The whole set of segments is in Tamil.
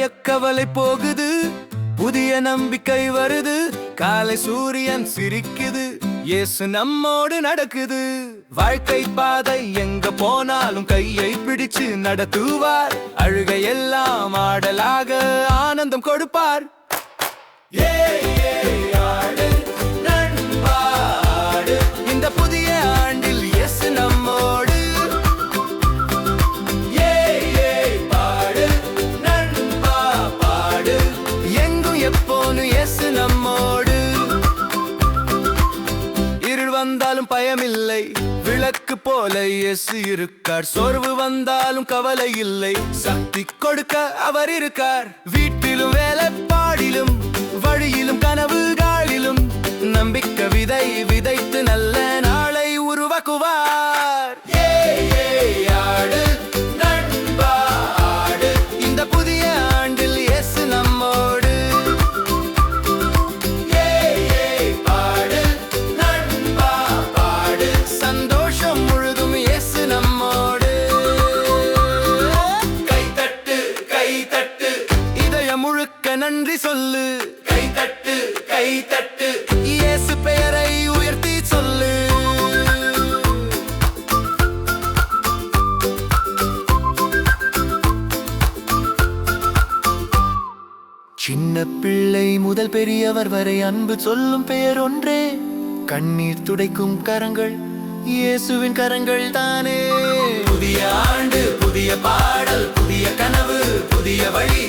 கவலை போகுது. புதிய நம்பிக்கை வருது. காலை சூரியன் சிரிக்குது. இயேசு நம்மோடு நடக்குது. வாழ்க்கை பாதை எங்க போனாலும் கையை பிடிச்சு நடத்துவார். அழுகை எல்லாம் ஆடலாக ஆனந்தம் கொடுப்பார். ஏ ஆடல் பயமில்லை விளக்கு போல இயேசு இருக்கார் சோர்வு வந்தாலும் கவலை இல்லை. சக்தி கொடுக்க அவர் இருக்கார். வீட்டிலும் வேலைப்பாடிலும் வழியிலும் கனவுகளிலும் நம்பிக்கை விதை விதைத்து நல்ல நாளை உருவாக்குவார். நன்றி சொல்லு. கைதட்டு கைதட்டு. இயேசு பெயரை உயர்த்தி சொல்லு. சின்ன பிள்ளை முதல் பெரியவர் வரை அன்பு சொல்லும் பெயர் ஒன்றே. கண்ணீர் துடைக்கும் கரங்கள் இயேசுவின் கரங்கள் தானே. புதிய ஆண்டு புதிய பாடல் புதிய கனவு புதிய வழி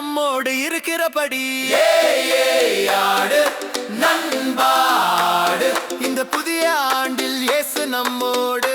நம்மோடு இருக்கிறபடி. ஆடு நண்பாடு. இந்த புதிய ஆண்டில் இயேசு நம்மோடு